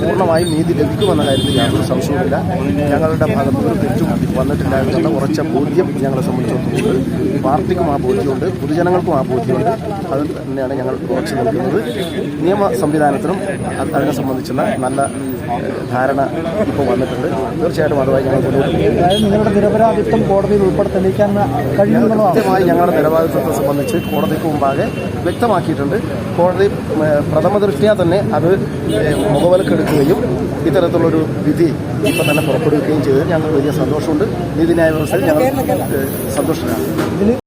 പൂർണമായും നീതി ലഭിക്കുമെന്ന കാര്യത്തിൽ യാതൊരു സംശയവുമില്ല. ഞങ്ങളുടെ ഭാഗത്ത് ഒരു തെറ്റും വന്നിട്ടില്ല ഉറച്ച ബോധ്യം ഞങ്ങളെ സംബന്ധിച്ചിടത്തോളം പാർട്ടിക്കും ആ ബോധ്യമുണ്ട് പൊതുജനങ്ങൾക്കും ആ ബോധ്യമുണ്ട്. അത് തന്നെയാണ് ഞങ്ങൾ ഉറച്ചു നിൽക്കുന്നത്. നിയമ സംവിധാനത്തിനും അത് അതിനെ സംബന്ധിച്ചുള്ള നല്ല ധാരണ ഇപ്പോൾ വന്നിട്ടുണ്ട്. തീർച്ചയായിട്ടും അതുമായി ഞങ്ങൾ നിങ്ങളുടെ നിരപരാധിത്വം കോടതിയിൽ ഉൾപ്പെടെ തെളിയിക്കാൻ കൃത്യമായി ഞങ്ങളുടെ നിലവാരത്തെ സംബന്ധിച്ച് കോടതിക്ക് മുമ്പാകെ വ്യക്തമാക്കിയിട്ടുണ്ട്. കോടതി പ്രഥമ ദൃഷ്ടിയാ തന്നെ അത് മുഖവലക്കെടുക്കുകയും ഇത്തരത്തിലുള്ളൊരു വിധി ഇപ്പം തന്നെ പുറപ്പെടുവിക്കുകയും ചെയ്തത് ഞങ്ങൾക്ക് വലിയ സന്തോഷമുണ്ട്. നീതിന്യായ വ്യവസ്ഥയിൽ ഞങ്ങൾ സന്തോഷത്തിലാണ്